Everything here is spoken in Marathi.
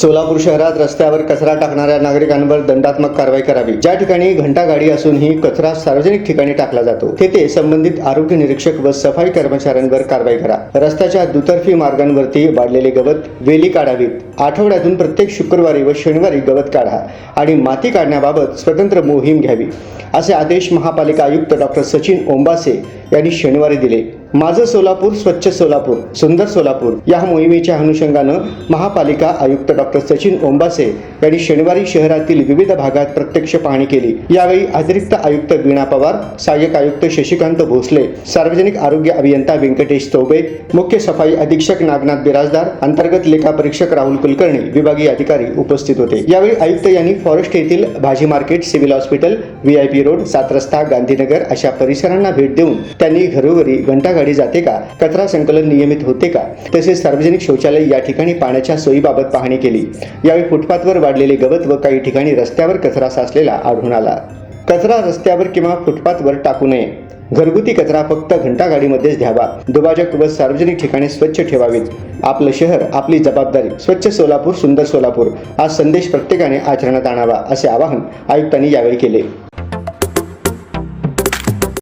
सोलापूर शहरात रस्त्यावर कचरा टाकणाऱ्या नागरिकांवर दंडात्मक कारवाई करावी. ज्या ठिकाणी घंटा गाडी असूनही कचरा सार्वजनिक ठिकाणी टाकला जातो तेथे संबंधित आरोग्य निरीक्षक व सफाई कर्मचाऱ्यांवर कारवाई करा. रस्त्याच्या दुतर्फी मार्गांवरती वाढलेले गवत वेली काढावीत. आठवड्यातून प्रत्येक शुक्रवारी व शनिवारी गवत काढा आणि माती काढण्याबाबत स्वतंत्र मोहीम घ्यावी असे आदेश महापालिका आयुक्त डॉक्टर सचिन ओंबासे यांनी शनिवारी दिले. माझं सोलापूर स्वच्छ सोलापूर सुंदर सोलापूर या मोहिमेच्या अनुषंगानं महापालिका आयुक्त डॉक्टर सचिन ओंबासे यांनी शनिवारी शहरातील विविध भागात प्रत्यक्ष पाहणी केली. यावेळी अतिरिक्त आयुक्त वीणा पवार सहाय्यक आयुक्त शशिकांत भोसले सार्वजनिक आरोग्य अभियंता व्यंकटेश चौबे मुख्य सफाई अधीक्षक नागनाथ बिराजदार अंतर्गत लेखा परीक्षक राहुल कुलकर्णी विभागीय अधिकारी उपस्थित होते. यावेळी आयुक्त यांनी फॉरेस्ट येथील भाजी market civil hospital VIP road सात रस्ता गांधीनगर अशा परिसरांना भेट देऊन त्यांनी घरोघरी गाडी जाते का? कचरा संकलन नियमित होते का? तसेच सार्वजनिक शौचालय या ठिकाणी पाण्याच्या सोयीबाबत पाहणी केली. यावेळी फुटपाथवर वाढलेले गवत व काही ठिकाणी रस्त्यावर कचरा साचलेला आढळून आला. कचरा रस्त्यावर किंवा फुटपाथवर टाकू नये. घरगुती कचरा फक्त घंटागाडीमध्येच द्यावा दुभाजक व सार्वजनिक ठिकाणी स्वच्छ ठेवावीत. आपलं शहर आपली जबाबदारी स्वच्छ सोलापूर सुंदर सोलापूर हा संदेश प्रत्येकाने आचरणात आणावा असे आवाहन आयुक्तांनी यावेळी केले.